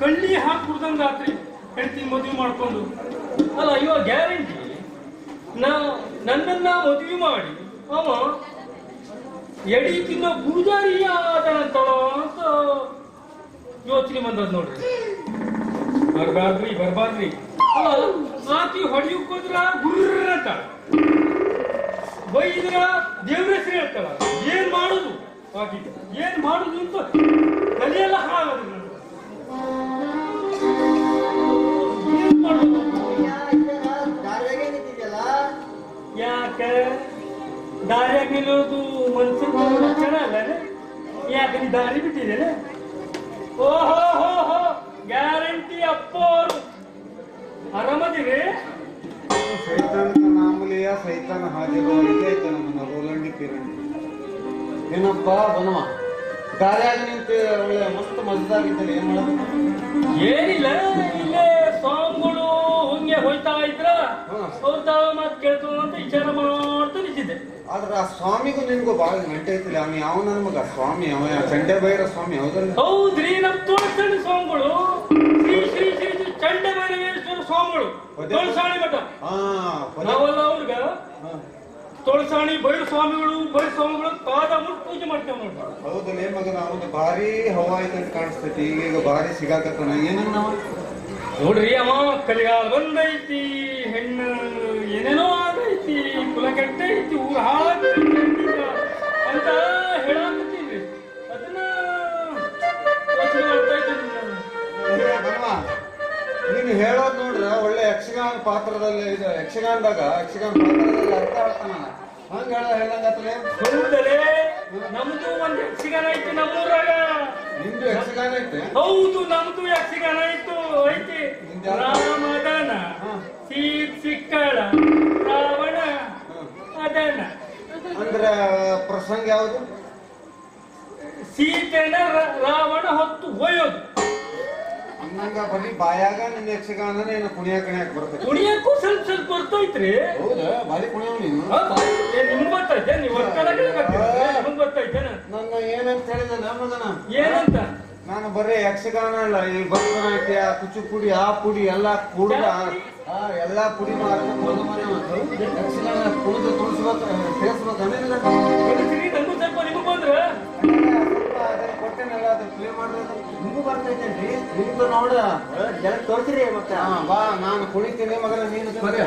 ಕಳ್ಳಿ ಹಾಕಿ ಕುಡ್ದಂಗ ಆತ್ರಿ ಹೆಂಡತಿ ಮದುವೆ ಮಾಡ್ಕೊಂಡು. ಅಲ್ಲ, ಅಯ್ಯೋ, ಗ್ಯಾರಂಟಿ. ನಾ, ನನ್ನನ್ನ ಮದುವೆ ಮಾಡಿ, ಅವ ಎಡಿ ತಿನ್ನೋ ಪೂಜಾರಿ ಆದನಂತಳೋ ಅಂತ ಯೋಚನೆ ಬಂದದ್ ನೋಡ್ರಿ. ಬರ್ಬಾರ್ದ್ರಿ ಬರ್ಬಾರ್ದ್ರಿ. ಅಲ್ಲ, ಆಕಿ ಹೊಡಿಯಕ್ ಹೋದ್ರ ಗುರ್ರ ಅಂತ ಬೈದ್ರ ದೇವ್ರ ಹೆಸರು ಹೇಳ್ತಾಳ. ಏನ್ ಮಾಡುದು? ಆಕಿ, ಏನ್ ಮಾಡುದು ಅಂತ ತಲೆಯೆಲ್ಲ ಹಾಳಾಗೋದು ಯಾಕ? ದಾರಿಯಾಗ ನಿಲ್ಲೋದು ಮನ್ಸಿನ ಲಕ್ಷಣ ಅಲ್ಲ ಯಾಕೆ ನೀ ದಾರಿ ಬಿಟ್ಟಿದ್ದೇನೆ? ಓಹೋ ಹೋ ಹೋ ಗ್ಯಾರಂಟಿ ಅಪ್ಪೋರು. ಆರಾಮದಿರಿ ಸೈತಾನದ ಮಾಮೂಲಿಯ ಸೈತಾನ ಹಾದಿರೋ ಇದೇ ಐತೆ ನಮ್ಮನ್ನ ರೋಲಂಡಿ ಪಿರಂಡಿ ಏನಪ್ಪ? ಬನವ. ದಾರ್ಯಾಗ ನಿಂತು ಒಳ್ಳೆ ಮಸ್ತ್ ಮಜದಾಗಿದ್ದಲ್ಲಿ ಏನ್ ಮಾಡೋದು? ಏನಿಲ್ಲ ಇಲ್ಲೇ ಹಂಗೆ ಹೋಯ್ತಾ ಇದ್ರ. ಅವ್ರ ತಾವ ಮಾತು ಕೇಳ್ತು ಅಂತ ವಿಚಾರ ಮಾಡ್ತಾ ನಿಂತಿದ್ದೆ. ಆದ್ರ ಆ ಸ್ವಾಮಿಗೂ ನಿನ್ಗೂ ಬಾಳ ಗಂಟೆ ಐತಿಲ್ಲ ಅವ್ನು ಯಾವ ನನ್ನ ಮಗ? ಸ್ವಾಮಿ ಅವ ಚಂಡೆ ಬೈರ ಸ್ವಾಮಿ ಹೌದಲ್ಲ? ಹೌದ್ರಿ ನಮ್ ತೋಳ್ಸಣ್ಣ ಸ್ವಾಮಿಗಳು. ಶ್ರೀ ಶ್ರೀ ಶ್ರೀ ಶ್ರೀ ಚಂಡಭೈರವೇಶ್ವರ ಸ್ವಾಮಿಗಳು. ತೋಳ್ಸಾಣಿ ಮಠ. ನಾವೆಲ್ಲ ಅವ್ರಿಗೆ. ತುಳಸಾಣಿ ಬೈರ ಸ್ವಾಮಿಗಳು ಬೈರ ಸ್ವಾಮಿಗಳು ಪಾದ ಮುಟ್ಟು ಪೂಜೆ ಮಾಡ್ತೇವೆ ನೋಡ್ರಿ. ಹೌದಲ್ಲ ಏನ್ ಮಗನ? ಅವನು ಭಾರಿ ಹವಾ ಐತೆ ಕಾಣಿಸ್ತೈತಿ. ಈಗ ಭಾರಿ ಸಿಗಾಕತ್ತಾನ. ಏನನ್ನ? ನೋಡ್ರಿ ಅಮ್ಮ ಕಲಿಗಾಲ ಬಂದೈತಿ ಹೆಣ್ಣು ಏನೇನೋ ಆಗೈತಿ ಕುಲ ಕೆಟ್ಟೈತಿ ಊರ ಹಾಳಾಗ್ತೈತಿ ಅಂತ ಹೇಳಾಕತ್ತೀನ್ರಿ ಅದನ್ನ ಯೋಚನೆ ಮಾಡ್ತಾ ಇದ್ದೀನಿ ನಾನು. ಹೇಳೋದ್ ನೋಡ್ರ ಒಳ್ಳೆ ಯಕ್ಷಗಾನ ಪಾತ್ರದಲ್ಲಿ ಇದು ಯಕ್ಷಗಾನದಾಗ ಯಕ್ಷಗಾನ ಪಾತ್ರದಲ್ಲಿ ಅರ್ಥ ಹೇಳ್ತಾನ ಹಂಗ ಹೇಳ ಹೇಳಂಗತ್ತಲೇ? ಹೌದಲೇ? ನಮ್ದು ಒಂದ್ ಯಕ್ಷಗಾನ ಐತಿ ನಮ್ಮೂರಾಗ. ನಿಮ್ದು ಯಕ್ಷಗಾನ ಐತೆ? ಹೌದು ನಮ್ದು ಯಕ್ಷಗಾನ ಐತಿ. ಯಾವ್ದು? ರಾಮದನ. ಸೀತ್ ಸಿಕ್ಕಳ ರಾವಣ ಅದನ ಅಂದ್ರ ಪ್ರಸಂಗ ಯಾವುದು? ಸೀತೆನ ರಾವಣ ಹೊತ್ತು ಹೋಯೋದು ಅನ್ನಂಗ ಬರೀ ಬಾಯಾಗ ನಿನ್ನ ಯಕ್ಷಗಾನ ಏನು ಕುಣಿಯ ಕಣಿಯಾಕ ಬರ್ತೈತಿ? ಕುಣಿಯಕ್ಕೂ ಸ್ವಲ್ಪ ಸ್ವಲ್ಪ ಬರ್ತೈತ್ರಿ. ಹೌದಾ? ಬಾರಿ ಕುಣಿಯವ್ ನೀನು. ನಿಮ್ಗ್ ಗೊತ್ತೈತೆ ನೀವು ನನ್ನ ಏನಂತ ಹೇಳಿದ ನಮ್ಮದನ ಏನಂತ? ನಾನು ಬರೀ ಯಕ್ಷಗಾನ ಅಲ್ಲ ಈ ಭರತನಾಟ್ಯ ಕುಚುಪುಡಿ ಆ ಪುಡಿ ಎಲ್ಲ ಕುಡ್ದ ಎಲ್ಲಾ ಪುಡಿ ಯಕ್ಷಗಾನ ಕುಡಿದು ತುಳಿಸ್ಬೇಕು ಕೊಟ್ಟೆನಲ್ಲ ಅದು ಪ್ಲೇ ಮಾಡೋದು ನಿಮಗೂ ಬರ್ತೈತೇನ್ರಿ ನಿಮ್ದು ನೋಡ. ಜನ ತೋರ್ಸಿರಿ ಮತ್ತೆ. ಹಾ ಬಾ ನಾನು ಕುಡಿತೀನಿ ಮಗನ ನೀನು ಕರೆ